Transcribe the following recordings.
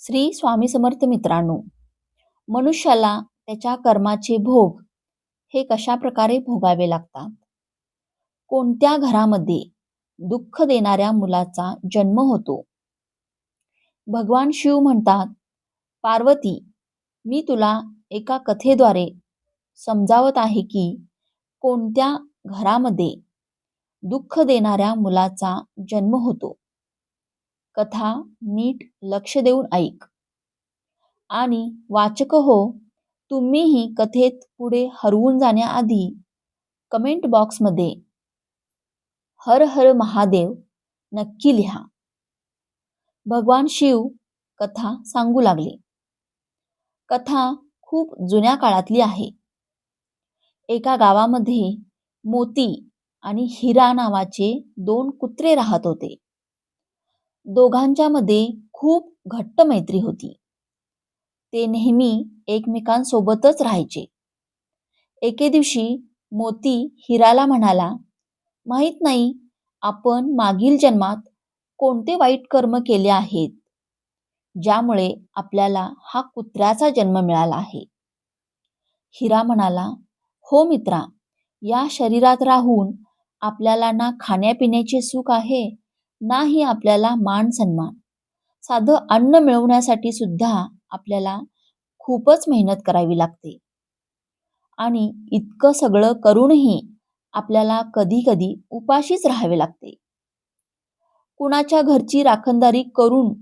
श्री स्वामी समर्थ मित्रांनो मनुष्याला त्याच्या कर्माचे भोग हे कशा प्रकारे भोगावे लागतात? कोणत्या घरामध्ये दुःख देणाऱ्या मुलाचा जन्म होतो? भगवान शिव म्हणतात पार्वती मी तुला एका कथेद्वारे समजावत आहे की कोणत्या घरामध्ये दुःख देणाऱ्या मुलाचा जन्म होतो? कथा नीट लक्ष देऊन ऐक. आणि वाचक हो तुम्हीही कथेत पुढे हरवून जाण्याआधी कमेंट बॉक्समध्ये हर हर महादेव नक्की लिहा. भगवान शिव कथा सांगू लागले. कथा खूप जुन्या काळातली आहे. एका गावामध्ये मोती आणि हिरा नावाचे दोन कुत्रे राहत होते. दोघांच्या मध्ये खूप घट्ट मैत्री होती. ते नेहमी एकमेकांसोबतच राहायचे. एके दिवशी मोती हिराला म्हणाला माहीत नाही आपण मागील जन्मात कोणते वाईट कर्म केले आहेत ज्यामुळे आपल्याला हा कुत्र्याचा जन्म मिळाला आहे. हिरा म्हणाला हो मित्रा या शरीरात राहून आपल्याला ना खाण्यापिण्याचे सुख आहे नाही आपल्याला मान सन्मान. साधं अन्न मिळवण्यासाठी सुद्धा आपल्याला खूपच मेहनत करावी लागते. आणि इतकं सगळं करूनही आपल्याला कधी कधी उपाशीच राहावे लागते. कुणाच्या घरची राखणदारी करून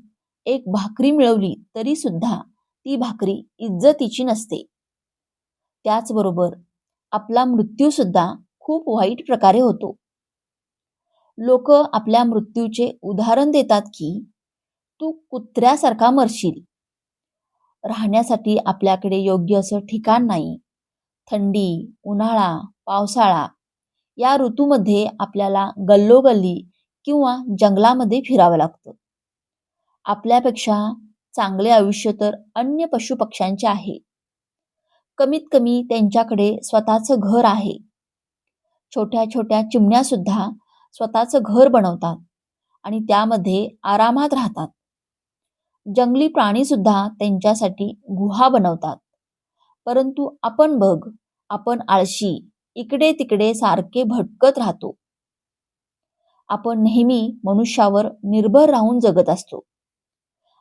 एक भाकरी मिळवली तरी सुद्धा ती भाकरी इज्जतीची नसते. त्याचबरोबर आपला मृत्यू सुद्धा खूप वाईट प्रकारे होतो. लोक आपल्या मृत्यूचे उदाहरण देतात की तू कुत्र्यासारखा मरशील. राहण्यासाठी आपल्याकडे योग्य असं ठिकाण नाही. थंडी उन्हाळा पावसाळा या ऋतूमध्ये आपल्याला गल्लोगल्ली किंवा जंगलामध्ये फिरावं लागतं. आपल्यापेक्षा चांगले आयुष्य तर अन्य पशुपक्ष्यांचे आहे. कमीत कमी त्यांच्याकडे स्वतःचं घर आहे. छोट्या छोट्या चिमण्या सुद्धा स्वतःचं घर बनवतात आणि त्यामध्ये आरामात राहतात. जंगली प्राणी सुद्धा त्यांच्यासाठी गुहा बनवतात. परंतु आपण बघ आपण आळशी इकडे तिकडे सारखे भटकत राहतो. आपण नेहमी मनुष्यावर निर्भर राहून जगत असतो.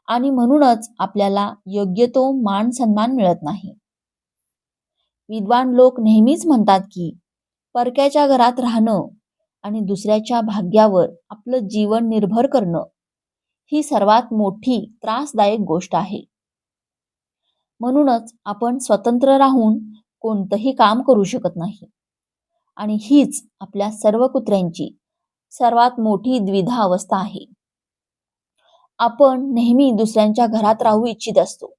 आणि म्हणूनच आपल्याला योग्य तो मान सन्मान मिळत नाही. विद्वान लोक नेहमीच म्हणतात की परक्याच्या घरात राहणं आणि दुसऱ्याच्या भाग्यावर आपलं जीवन निर्भर करणं ही सर्वात मोठी त्रासदायक गोष्ट आहे. म्हणूनच आपण स्वतंत्र राहून कोणतंही काम करू शकत नाही. आणि हीच आपल्या सर्व कुत्र्यांची सर्वात मोठी द्विधा अवस्था आहे. आपण नेहमी दुसऱ्यांच्या घरात राहू इच्छित असतो.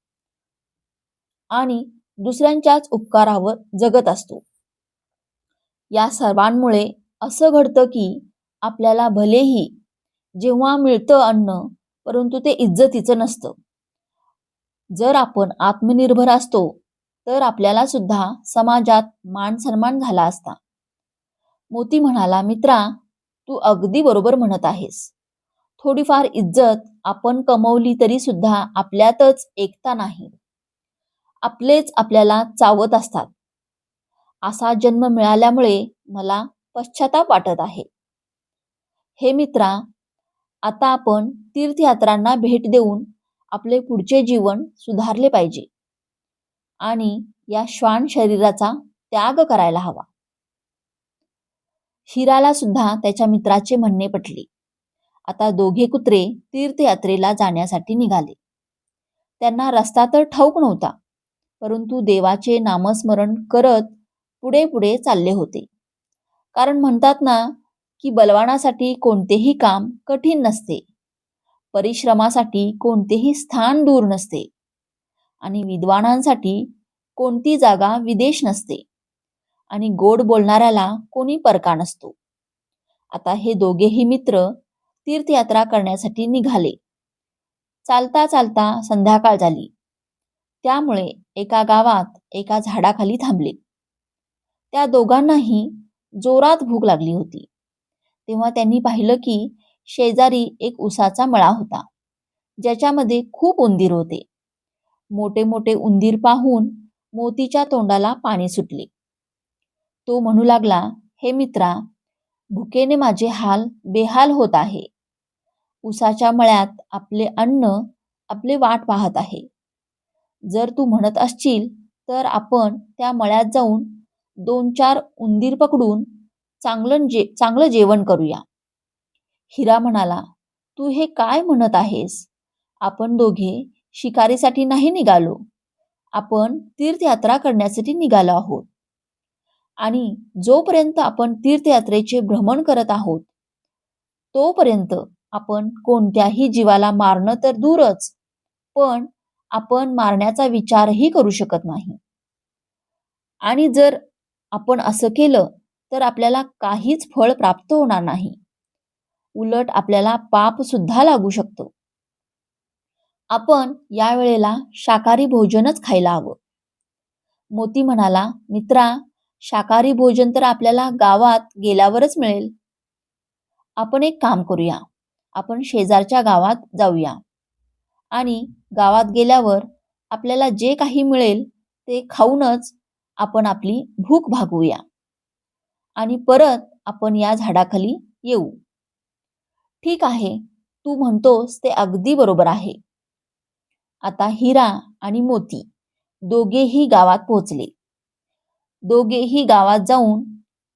आणि दुसऱ्यांच्याच उपकारावर जगत असतो. या सर्वांमुळे असं घडतं की आपल्याला भलेही जेव्हा मिळतं अन्न परंतु ते इज्जतीचं नसतं. जर आपण आत्मनिर्भर असतो तर आपल्याला सुद्धा समाजात मान सन्मान झाला असता. मोती म्हणाला मित्रा तू अगदी बरोबर म्हणत आहेस. थोडीफार इज्जत आपण कमवली तरी सुद्धा आपल्यातच एकता नाही. आपलेच आपल्याला चावत असतात. असा जन्म मिळाल्यामुळे मला पश्चाताप वाटत आहे. हे मित्रा आता आपण तीर्थयात्रांना भेट देऊन आपले पुढचे जीवन सुधारले पाहिजे आणि या श्वान शरीराचा त्याग करायला हवा. हिराला सुद्धा त्याच्या मित्राचे म्हणणे पटले. आता दोघे कुत्रे तीर्थयात्रेला जाण्यासाठी निघाले. त्यांना रस्ता तर ठाऊक नव्हता परंतु देवाचे नामस्मरण करत पुढे पुढे चालले होते. कारण म्हणतात ना की बलवानासाठी कोणतेही काम कठीण नसते. परिश्रमासाठी कोणतेही स्थान दूर नसते. आणि विद्वानांसाठी कोणती जागा विदेश नसते. आणि गोड बोलणाऱ्याला कोणी परका नसतो. आता हे दोघेही मित्र तीर्थयात्रा करण्यासाठी निघाले. चालता चालता संध्याकाळ झाली. त्यामुळे एका गावात एका झाडाखाली थांबले. त्या दोघांनाही जोरात भूक लागली होती. तेव्हा त्यांनी पाहिलं की शेजारी एक उसाचा मळा होता ज्याच्यामध्ये खूप उंदीर होते. मोठे मोठे उंदीर पाहून मोतीच्या तोंडाला पाणी सुटले. तो म्हणू लागला हे मित्रा भुकेने माझे हाल बेहाल होत आहे. उसाच्या मळ्यात आपले अन्न आपले वाट पाहत आहे. जर तू म्हणत असशील तर आपण त्या मळ्यात जाऊन दोन चार उंदीर पकडून चांगलं जे चांगलं जेवण करूया. हिरा म्हणाला तू हे काय म्हणत आहेस? आपण दोघे शिकारीसाठी नाही निघालो. आपण तीर्थयात्रा करण्यासाठी निघालो आहोत. आणि जोपर्यंत आपण तीर्थयात्रेचे भ्रमण करत आहोत तोपर्यंत आपण कोणत्याही जीवाला मारणं तर दूरच पण आपण मारण्याचा विचारही करू शकत नाही. आणि जर आपण असं केलं तर आपल्याला काहीच फळ प्राप्त होणार नाही. उलट आपल्याला पाप सुद्धा लागू शकतो. आपण या वेळेला शाकाहारी भोजनच खायला हवं. मोती म्हणाला मित्रा शाकाहारी भोजन तर आपल्याला गावात गेल्यावरच मिळेल. आपण एक काम करूया. आपण शेजारच्या गावात जाऊया. आणि गावात गेल्यावर आपल्याला जे काही मिळेल ते खाऊनच आपण आपली भूक भागवूया आणि परत आपण या झाडाखाली येऊ. ठीक आहे तू म्हणतोस ते अगदी बरोबर आहे. आता हिरा आणि मोती दोघेही गावात पोहोचले. दोघेही गावात जाऊन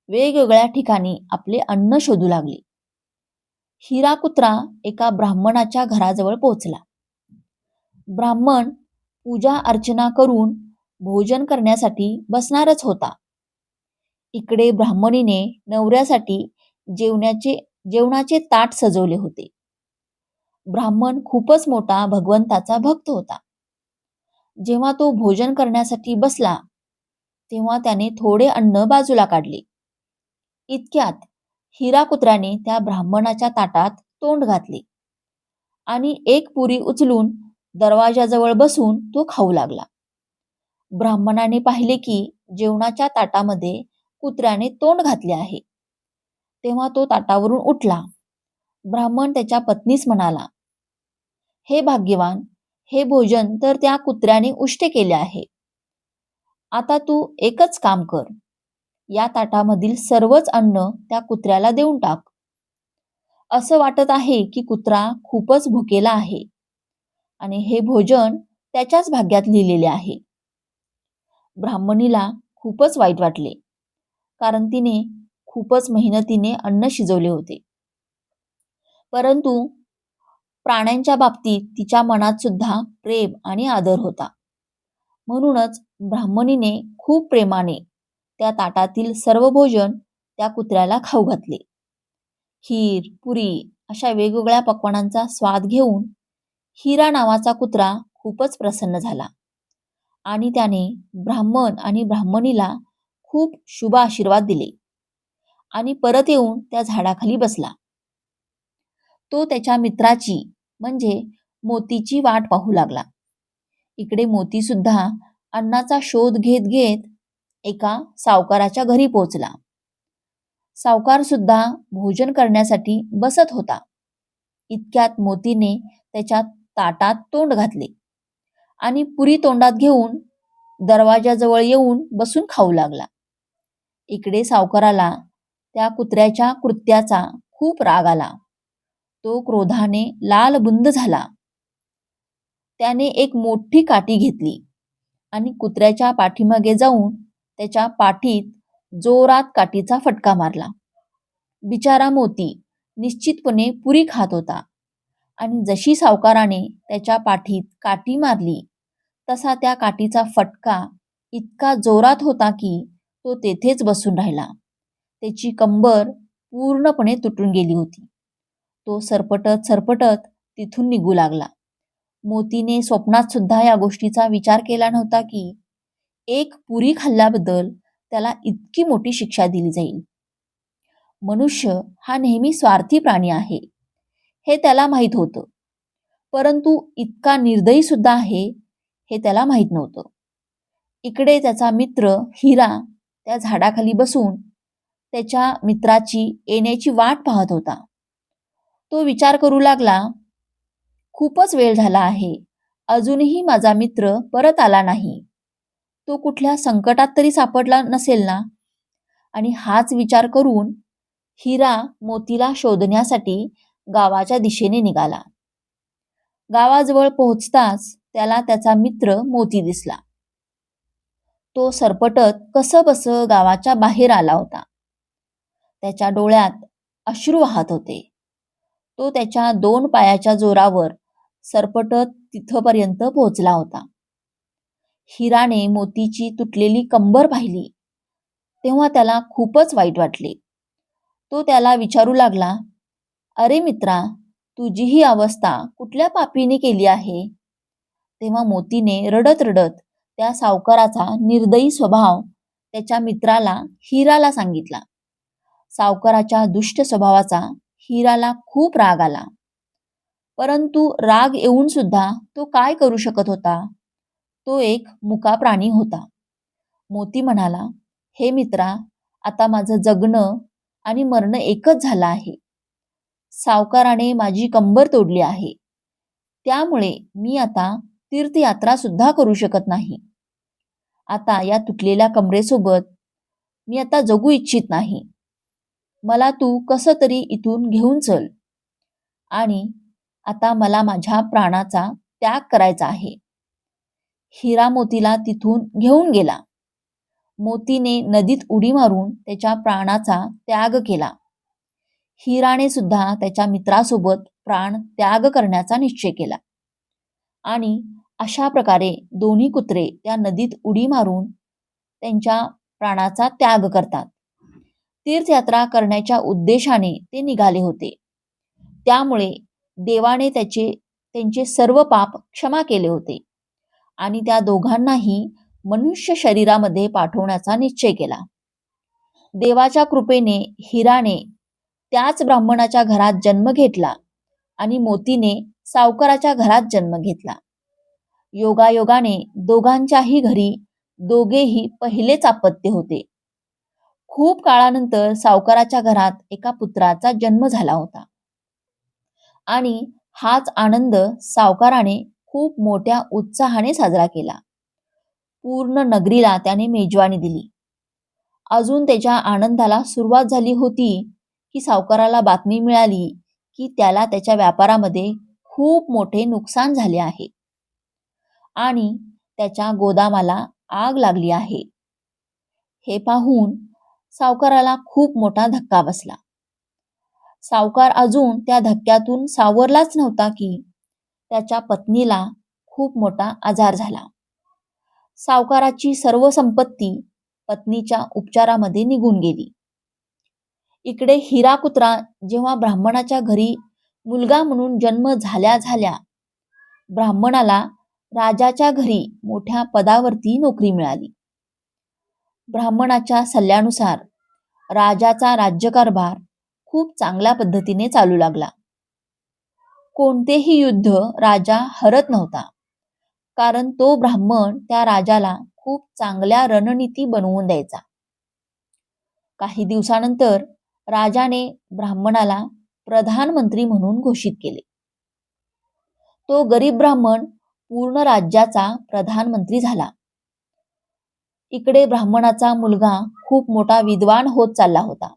वेगवेगळ्या ठिकाणी आपले अन्न शोधू लागले. हिरा कुत्रा एका ब्राह्मणाच्या घराजवळ पोहोचला. ब्राह्मण पूजा अर्चना करून भोजन करण्यासाठी बसणारच होता. इकडे ब्राह्मणीने नवऱ्यासाठी जेवण्याचे जेवणाचे ताट सजवले होते. ब्राह्मण खूपच मोठा भगवंताचा भक्त होता. जेव्हा तो भोजन करण्यासाठी बसला तेव्हा त्याने थोडे अन्न बाजूला काढले. इतक्यात हिरा कुत्र्याने त्या ब्राह्मणाच्या ताटात तोंड घातले आणि एक पुरी उचलून दरवाजाजवळ बसून तो खाऊ लागला. ब्राह्मणाने पाहिले की जेवणाच्या ताटामध्ये कुत्र्याने तोंड घातले आहे. तेव्हा तो ताटावरून उठला. ब्राह्मण त्याच्या पत्नीस म्हणाला हे भाग्यवान हे भोजन तर त्या कुत्र्याने उष्टे केले आहे. आता तू एकच काम कर. या ताटामधील सर्वच अन्न त्या कुत्र्याला देऊन टाक. असं वाटत आहे की कुत्रा खूपच भुकेला आहे. आणि हे भोजन त्याच्याच भाग्यात लिहिलेले आहे. ब्राह्मणीला खूपच वाईट वाटले. कारण तिने खूपच मेहनतीने अन्न शिजवले होते. परंतु प्राण्यांच्या बाबतीत तिच्या मनात सुद्धा प्रेम आणि आदर होता. म्हणूनच ब्राह्मणीने खूप प्रेमाने त्या ताटातील सर्व भोजन त्या कुत्र्याला खाऊ घातले. खीर पुरी अशा वेगवेगळ्या पक्वानांचा स्वाद घेऊन हिरा नावाचा कुत्रा खूपच प्रसन्न झाला. आणि त्याने ब्राह्मण आणि ब्राह्मणीला खूप शुभ आशीर्वाद दिले. आणि परत येऊन त्या झाडाखाली बसला. तो त्याच्या मित्राची म्हणजे मोतीची वाट पाहू लागला. इकडे मोती सुद्धा अन्नाचा शोध घेत घेत एका सावकाराच्या घरी पोहोचला. सावकार सुद्धा भोजन करण्यासाठी बसत होता. इतक्यात मोतीने त्याच्या ताटात तोंड घातले. आणि पुरी तोंडात घेऊन दरवाजाजवळ येऊन बसून खाऊ लागला. इकडे सावकाराला त्या कुत्र्याच्या कृत्याचा खूप राग आला. तो क्रोधाने लालबुंद झाला. त्याने एक मोठी काठी घेतली आणि कुत्र्याच्या पाठीमागे जाऊन त्याच्या पाठीत जोरात काठीचा फटका मारला. बिचारा मोती निश्चितपणे पुरी खात होता आणि जशी सावकाराने त्याच्या पाठीत काठी मारली तसा त्या काठीचा फटका इतका जोरात होता की तो तेथेच बसून राहिला. त्याची कंबर पूर्णपणे तुटून गेली होती. तो सरपटत सरपटत तिथून निघू लागला. मोतीने स्वप्नात सुद्धा या गोष्टीचा विचार केला नव्हता की एक पुरी खाल्ल्याबद्दल त्याला इतकी मोठी शिक्षा दिली जाईल. मनुष्य हा नेहमी स्वार्थी प्राणी आहे. हे त्याला माहीत होतं. परंतु इतका निर्दयी सुद्धा आहे हे त्याला माहीत नव्हतं. इकडे त्याचा मित्र हिरा त्या झाडाखाली बसून त्याच्या मित्राची येण्याची वाट पाहत होता. तो विचार करू लागला खूपच वेळ झाला आहे. अजूनही माझा मित्र परत आला नाही. तो कुठल्या संकटात तरी सापडला नसेल ना? आणि हाच विचार करून हिरा मोतीला शोधण्यासाठी गावाच्या दिशेने निघाला. गावाजवळ पोहोचताच त्याला त्याचा मित्र मोती दिसला. तो सरपटत कसं बस गावाच्या बाहेर आला होता. त्याच्या डोळ्यात अश्रू वाहत होते. तो त्याच्या दोन पायाच्या जोरावर सरपटत तिथपर्यंत पोहोचला होता. हिराने मोतीची तुटलेली कंबर पाहिली. तेव्हा त्याला खूपच वाईट वाटले. तो त्याला विचारू लागला अरे मित्रा तुझी ही अवस्था कुठल्या पापीने केली आहे? तेव्हा मोतीने रडत रडत त्या सावकाराचा निर्दयी स्वभाव त्याच्या मित्राला हिराला सांगितला. सावकाराच्या दुष्ट स्वभावाचा हिराला खूप राग आला. परंतु राग येऊन सुद्धा तो काय करू शकत होता? तो एक मुका प्राणी होता. मोती म्हणाला हे मित्रा आता माझं जगणं आणि मरणं एकच झालं आहे. सावकाराने माझी कंबर तोडली आहे. त्यामुळे मी आता तीर्थयात्रा सुद्धा करू शकत नाही. आता या तुटलेल्या कमरेसोबत मी आता जगू इच्छित नाही. मला तू कसं तरी इथून घेऊन चल. आणि आता मला माझ्या प्राणाचा त्याग करायचा आहे. हिरा मोतीला तिथून घेऊन गेला. मोतीने नदीत उडी मारून त्याच्या प्राणाचा त्याग केला. हिराने सुद्धा त्याच्या मित्रासोबत प्राण त्याग करण्याचा निश्चय केला. आणि अशा प्रकारे दोन्ही कुत्रे त्या नदीत उडी मारून त्यांच्या प्राणाचा त्याग करतात. तीर्थयात्रा करण्याच्या उद्देशाने ते निघाले होते. त्यामुळे देवाने त्याचे त्यांचे सर्व पाप क्षमा केले होते आणि त्या दोघांनाही मनुष्य शरीरामध्ये पाठवण्याचा निश्चय केला. देवाच्या कृपेने हिराने त्याच ब्राह्मणाच्या घरात जन्म घेतला आणि मोतीने सावकाराच्या घरात जन्म घेतला. योगायोगाने दोघांच्याही घरी दोघेही पहिलेच आपत्य होते. खूप काळानंतर सावकाराच्या घरात एका पुत्राचा जन्म झाला होता. आणि हाच आनंद सावकाराने खूप मोठ्या उत्साहाने साजरा केला. पूर्ण नगरीला त्याने मेजवानी दिली. अजून त्याच्या आनंदाला सुरुवात झाली होती की सावकाराला बातमी मिळाली की त्याला त्याच्या व्यापारामध्ये खूप मोठे नुकसान झाले आहे. आणि त्याच्या गोदामाला आग लागली आहे. हे पाहून सावकाराला खूप मोठा धक्का बसला. सावकार अजून त्या धक्क्यातून सावरलाच नव्हता की त्याच्या पत्नीला खूप मोठा आजार झाला. सावकाराची सर्व संपत्ती पत्नीच्या उपचारामध्ये निघून गेली. इकडे हिरा कुत्रा जेव्हा ब्राह्मणाच्या घरी मुलगा म्हणून जन्म झाल्या झाल्या ब्राह्मणाला राजाच्या घरी मोठ्या पदावरती नोकरी मिळाली. ब्राह्मणाच्या सल्ल्यानुसार राजाचा राज्यकारभार खूप चांगल्या पद्धतीने चालू लागला. कोणतेही युद्ध राजा हरत नव्हता कारण तो ब्राह्मण त्या राजाला खूप चांगल्या रणनीती बनवून द्यायचा. काही दिवसानंतर राजाने ब्राह्मणाला प्रधानमंत्री म्हणून घोषित केले. तो गरीब ब्राह्मण पूर्ण राज्याचा प्रधानमंत्री झाला. इकडे ब्राह्मणाचा मुलगा खूप मोठा विद्वान होत चालला होता.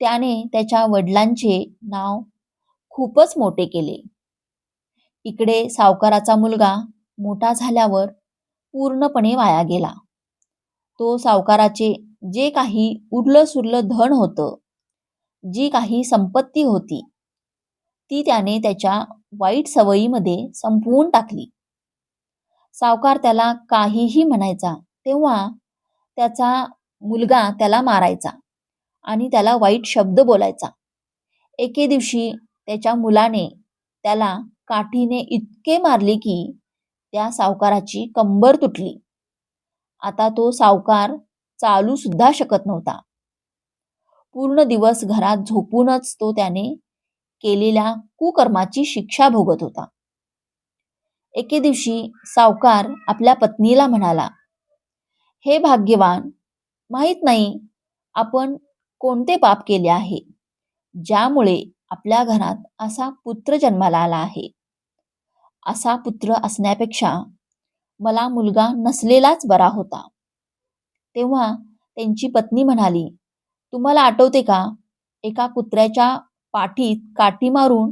त्याने त्याच्या वडिलांचे नाव खूपच मोठे केले. इकडे सावकाराचा मुलगा मोठा झाल्यावर पूर्णपणे वाया गेला. तो सावकाराचे जे काही उरलं सुरलं धन होतं जी काही संपत्ती होती ती त्याने त्याच्या वाईट सवयीमध्ये संपवून टाकली. सावकार त्याला काहीही म्हणायचा तेव्हा त्याचा मुलगा त्याला मारायचा आणि त्याला वाईट शब्द बोलायचा. एके दिवशी त्याच्या मुलाने त्याला काठीने इतके मारले की त्या सावकाराची कंबर तुटली. आता तो सावकार चालू सुद्धा शकत नव्हता. पूर्ण दिवस घरात झोपूनच तो त्याने केलेल्या कुकर्माची शिक्षा भोगत होता. एके दिवशी सावकार आपल्या पत्नीला म्हणाला हे भाग्यवान माहीत नाही आपण कोणते पाप केले आहे ज्यामुळे आपल्या घरात असा पुत्र जन्माला आला आहे. असा पुत्र असण्यापेक्षा मला मुलगा नसलेलाच बरा होता. तेव्हा त्यांची पत्नी म्हणाली तुम्हाला आठवते का एका कुत्र्याच्या पाठीत काठी मारून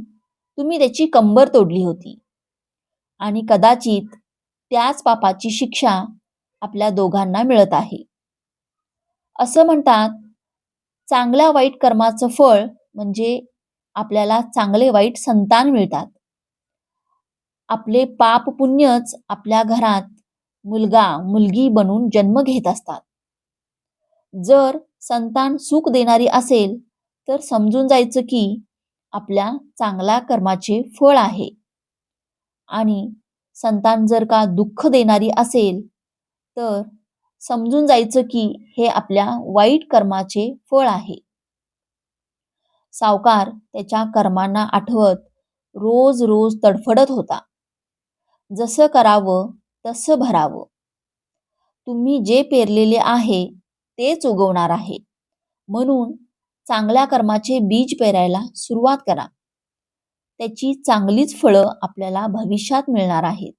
तुम्ही त्याची कंबर तोडली होती. आणि कदाचित त्याच पापाची शिक्षा आपल्या दोघांना मिळत आहे. असं म्हणतात चांगल्या वाईट कर्माचं फळ म्हणजे आपल्याला चांगले वाईट संतान मिळतात. आपले पाप पुण्यच आपल्या घरात मुलगा मुलगी बनून जन्म घेत असतात. जर संतान सुख देणारी असेल तर समजून जायचं की आपल्या चांगल्या कर्माचे फळ आहे. आणि संतान जर का दुःख देणारी असेल तर समजून जायचं की हे आपल्या वाईट कर्माचे फळ आहे. सावकार त्याच्या कर्मांना आठवत रोज रोज तडफडत होता. जसं करावं तसं भरावं. तुम्ही जे पेरलेले आहे तेच उगवणार आहे. म्हणून चांगल्या कर्माचे बीज पेरायला सुरुवात करा. त्याची चांगलीच फळं आपल्याला भविष्यात मिळणार आहेत.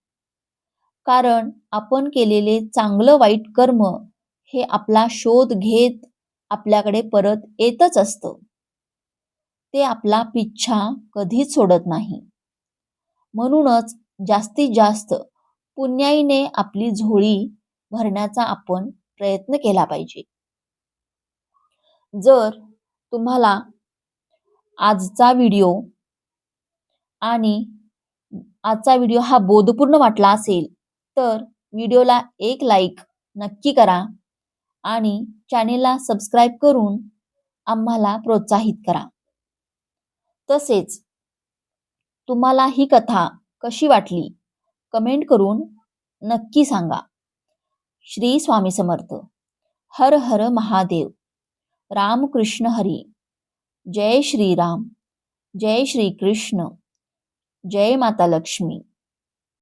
कारण आपण केलेले चांगलं वाईट कर्म हे आपला शोध घेत आपल्याकडे परत येतच असतं. ते आपला पिच्छा कधीच सोडत नाही. म्हणूनच जास्तीत जास्त पुण्याईने आपली झोळी भरण्याचा आपण प्रयत्न केला पाहिजे. जर तुम्हाला आजचा व्हिडिओ आणि आजचा व्हिडिओ हा बोधपूर्ण वाटला असेल तर व्हिडिओला एक लाईक नक्की करा आणि चॅनेलला सबस्क्राईब करून आम्हाला प्रोत्साहित करा. तसेच तुम्हाला ही कथा कशी वाटली कमेंट करून नक्की सांगा. श्री स्वामी समर्थ. हर हर महादेव. रामकृष्ण हरी. जय श्रीराम. जय श्री कृष्ण जय माता लक्ष्मी.